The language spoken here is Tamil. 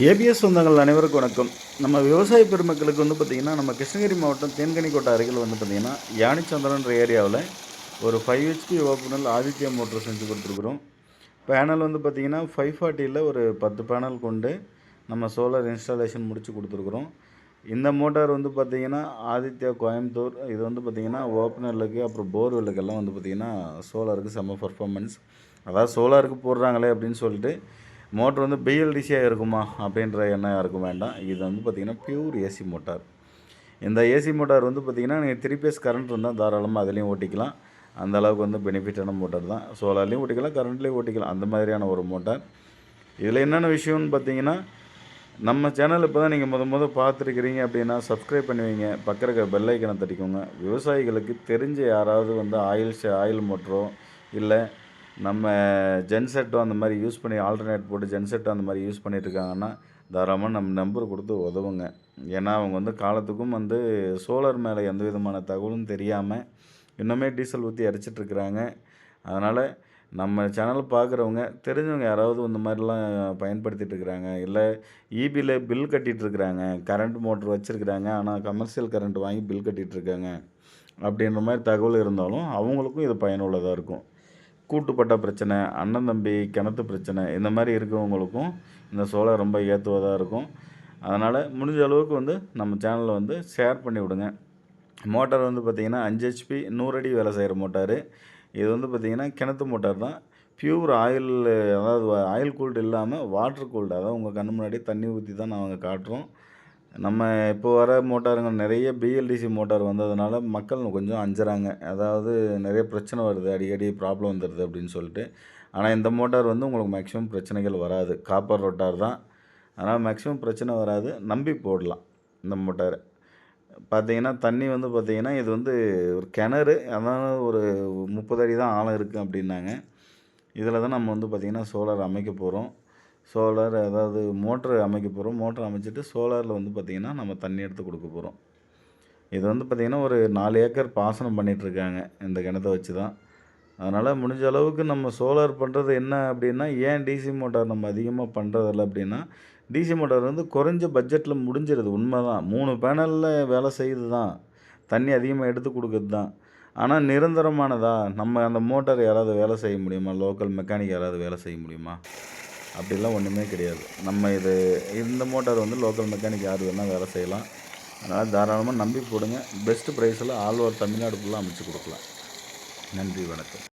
ஏபிஎஸ் சொந்தங்கள் அனைவருக்கும் வணக்கம். நம்ம விவசாய பெருமக்களுக்கு வந்து பார்த்திங்கன்னா நம்ம கிருஷ்ணகிரி மாவட்டம் தேன்கனிக்கோட்டை அருகில் வந்து பார்த்திங்கன்னா யானிச்சந்திரன்ற ஏரியாவில் ஒரு ஃபைவ் ஹெச்பி ஓப்பனல் ஆதித்யா மோட்டர் செஞ்சு கொடுத்துருக்குறோம். பேனல் வந்து பார்த்திங்கன்னா ஃபைவ் ஃபார்ட்டியில் ஒரு பத்து பேனல் கொண்டு நம்ம சோலார் இன்ஸ்டாலேஷன் முடித்து கொடுத்துருக்குறோம். இந்த மோட்டார் வந்து பார்த்திங்கன்னா ஆதித்யா கோயம்புத்தூர் இது வந்து பார்த்திங்கன்னா ஓப்பனர்களுக்கு அப்புறம் போர்வெல்லுக்கெல்லாம் வந்து பார்த்திங்கன்னா சோலாருக்கு செம்ம பர்ஃபார்மன்ஸ் அதாவது சோலாருக்கு போடுறாங்களே அப்படின்னு சொல்லிட்டு மோட்ரு வந்து பிஎல்டிசியாக இருக்குமா அப்படின்ற எண்ணம் யாருக்கும் வேண்டாம். இது வந்து பார்த்திங்கன்னா பியூர் ஏசி மோட்டார் இந்த ஏசி மோட்டார் வந்து பார்த்திங்கன்னா நீங்கள் த்ரீ பேஸ் கரண்ட் இருந்தால் தாராளமாக அதுலேயும் ஓட்டிக்கலாம். அந்த அளவுக்கு வந்து பெனிஃபிட்டான மோட்டார் தான். சோலார்லேயும் ஓட்டிக்கலாம் கரண்ட்லேயும் ஓட்டிக்கலாம். அந்த மாதிரியான ஒரு மோட்டார் இதில் என்னென்ன விஷயம்னு பார்த்தீங்கன்னா நம்ம சேனல் இப்போ தான் நீங்கள் முத முத பார்த்துருக்கிறீங்க அப்படின்னா சப்ஸ்கிரைப் பண்ணுவீங்க பக்கம் இருக்க பெல் ஐக்கனை தட்டிக்கோங்க. விவசாயிகளுக்கு தெரிஞ்ச யாராவது வந்து ஆயில் ஆயில் மோட்டரோ இல்லை நம்ம ஜென்செட்டோ அந்த மாதிரி யூஸ் பண்ணி ஆல்டர்னேட் போட்டு ஜென்செட்டோ அந்த மாதிரி யூஸ் பண்ணிட்டு இருக்காங்கன்னா தாராளமாக நம்ம நம்பர் கொடுத்து உதவுங்க. ஏன்னா அவங்க வந்து காலத்துக்கும் வந்து சோலார் மேலே எந்த விதமான தகவலும் தெரியாமல் இன்னுமே டீசல் ஊற்றி அரைச்சிட்ருக்குறாங்க அதனால் நம்ம சேனல் பார்க்குறவங்க தெரிஞ்சவங்க யாராவது இந்த மாதிரிலாம் பயன்படுத்திகிட்டு இருக்கிறாங்க இல்லை இபியில் பில் கட்டிகிட்ருக்குறாங்க கரண்ட் மோட்ரு வச்சுருக்குறாங்க ஆனால் கமர்ஷியல் கரண்ட் வாங்கி பில் கட்டிகிட்டு இருக்காங்க அப்படின்ற மாதிரி தகவல் இருந்தாலும் அவங்களுக்கும் இது பயனுள்ளதாக இருக்கும். கூட்டுப்பட்ட பிரச்சனை அண்ணன் தம்பி கிணத்து பிரச்சனை இந்த மாதிரி இருக்கிறவங்களுக்கும் இந்த சோலை ரொம்ப ஏற்றுவதாக இருக்கும். அதனால் முடிஞ்ச அளவுக்கு வந்து நம்ம சேனலில் வந்து ஷேர் பண்ணி விடுங்க. மோட்டார் வந்து பார்த்திங்கன்னா அஞ்சு ஹெச்பி நூறு அடி வேலை செய்கிற மோட்டார் இது வந்து பார்த்திங்கன்னா கிணத்து மோட்டார் தான். பியூர் ஆயில் அதாவது ஆயில் கூல்டு இல்லாமல் வாட்டர் கூல்டு அதாவது உங்கள் கண் முன்னாடி தண்ணி ஊற்றி தான் நாங்கள் காட்டுறோம். நம்ம இப்போ வர மோட்டாருங்க நிறைய பிஎல்டிசி மோட்டார் வந்ததுனால மக்கள் கொஞ்சம் அஞ்சுறாங்க. அதாவது நிறைய பிரச்சனை வருது அடிக்கடி ப்ராப்ளம் வந்துடுது அப்படின்னு சொல்லிட்டு. ஆனால் இந்த மோட்டார் வந்து உங்களுக்கு மேக்ஸிமம் பிரச்சனைகள் வராது. காப்பர் ரொட்டார் தான். அதனால் மேக்ஸிமம் பிரச்சனை வராது. நம்பி போடலாம் இந்த மோட்டாரை. பார்த்தீங்கன்னா தண்ணி வந்து பார்த்தீங்கன்னா இது வந்து ஒரு கிணறு. அதான் ஒரு முப்பது அடி தான் ஆழம் இருக்குது அப்படின்னாங்க. இதில் தான் நம்ம வந்து பார்த்திங்கன்னா சோலார் அமைக்க போகிறோம் சோலார் அதாவது மோட்ரு அமைக்க போகிறோம் மோட்ரு அமைச்சிட்டு சோலாரில் வந்து பார்த்திங்கன்னா நம்ம தண்ணி எடுத்து கொடுக்க போகிறோம் இது வந்து பார்த்திங்கன்னா ஒரு நாலு ஏக்கர் பாசனம் பண்ணிகிட்ருக்காங்க இந்த கிணத்தை வச்சு தான் அதனால் முடிஞ்ச அளவுக்கு நம்ம சோலார் பண்ணுறது என்ன அப்படின்னா ஏன் டிசி மோட்டார் நம்ம அதிகமாக பண்ணுறதில்ல அப்படின்னா டிசி மோட்டார் வந்து குறைஞ்ச பட்ஜெட்டில் முடிஞ்சிருது. உண்மை தான் மூணு பேனலில் வேலை செய்யுது தான் தண்ணி அதிகமாக எடுத்து கொடுக்குறது தான் ஆனால் நிரந்தரமானதா? நம்ம அந்த மோட்டார் யாராவது வேலை செய்ய முடியுமா? லோக்கல் மெக்கானிக் யாராவது வேலை செய்ய முடியுமா? அப்படிலாம் ஒன்றுமே கிடையாது. நம்ம இது இந்த மோட்டார் வந்து லோக்கல் மெக்கானிக் யார் வேணால் வேலை செய்யலாம். அதனால் தாராளமாக நம்பி போடுங்க. பெஸ்ட்டு ப்ரைஸில் ஆல் ஓவர் தமிழ்நாடு ஃபுல்லாக அமைச்சு கொடுக்கலாம். நன்றி வணக்கம்.